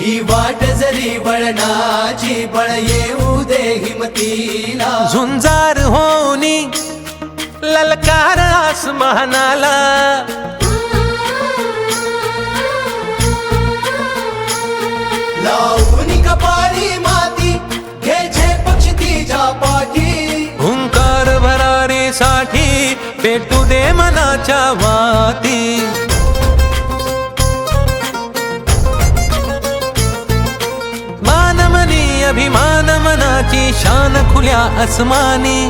ही वाट जरी वळणाची बळ येऊ दे हिमतीला. झुंजार होनी ललकार आसमानाला. लावून कपाळी माती घ्यायचे पक्षी तिच्या पाठी. हुंकार भरारीसाठी पेटू दे मनाच्या वाती अस्मानी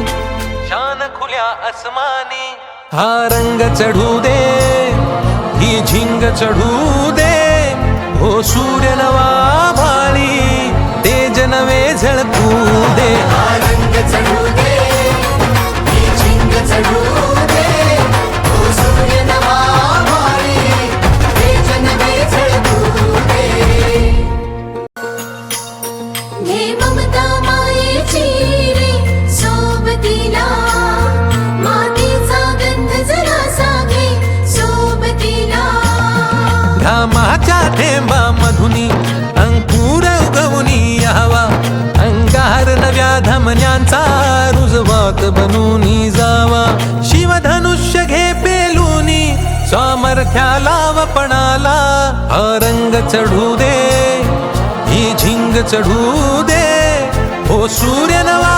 शान खुल्या अस्मानी हा रंग चढू दे ही झिंग चढू दे। हो सूर्य नवा भाळी तेज नवे झळकू दे। हा रंग चढू दे ही झिंग चढू दे। ओ सूर्य नवा माळी तेज नवे झळकू दे। घे ममता घामाच्या थेंबा मधुनी अंकुर उगवनी यावा. अंगार नव्या धमन्यांचा रुजवात बनूनी जावा. शिवधनुष्य घे पेलूनी सामर्थ्याला वपणाला हा रंग चढू दे ही झिंग चढू दे. हो सूर्य नवा